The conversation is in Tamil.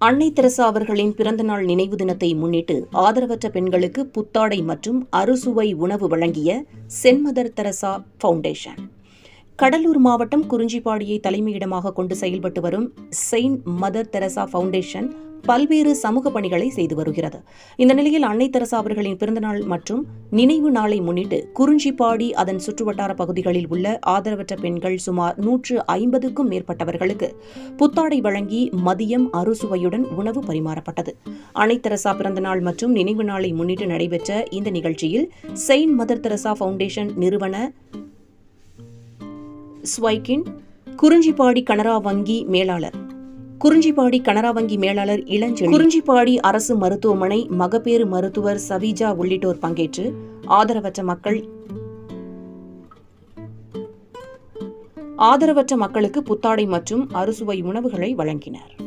அன்னை தெரசா அவர்களின் பிறந்தநாள் நினைவு தினத்தை முன்னிட்டு ஆதரவற்ற பெண்களுக்கு புத்தாடை மற்றும் அறுசுவை உணவு வழங்கிய சென்மதர் தெரசா ஃபவுண்டேஷன். கடலூர் மாவட்டம் குறிஞ்சிப்பாடியை தலைமையிடமாக கொண்டு செயல்பட்டு வரும் செயின்ட் மதர் தெரசா ஃபவுண்டேஷன் பல்வேறு சமூக பணிகளை செய்து வருகிறது. இந்த நிலையில் அன்னை தெரசா அவர்களின் பிறந்தநாள் மற்றும் நினைவு நாளை முன்னிட்டு குறிஞ்சிப்பாடி அதன் சுற்றுவட்டார பகுதிகளில் உள்ள ஆதரவற்ற பெண்கள் சுமார் நூற்று ஐம்பதுக்கும் மேற்பட்டவர்களுக்கு புத்தாடை வழங்கி மதியம் அறுசுவையுடன் உணவு பரிமாறப்பட்டது. அன்னை தெரசா பிறந்தநாள் மற்றும் நினைவு நாளை முன்னிட்டு நடைபெற்ற இந்த நிகழ்ச்சியில் செயின்ட் மதர் தெரசா ஃபவுண்டேஷன் நிறுவன ஸ்வைகின் குறிஞ்சிப்பாடி கனரா வங்கி மேலாளர் குறிஞ்சிப்பாடி கனரா வங்கி மேலாளர் இளஞ்செழி குறிஞ்சிப்பாடி அரசு மருத்துவமனை மகப்பேறு மருத்துவர் சவிஜா உள்ளிட்டோர் பங்கேற்று ஆதரவற்ற மக்கள் ஆதரவற்ற மக்களுக்கு புத்தாடை மற்றும் அறுசுவை உணவுகளை வழங்கினர்.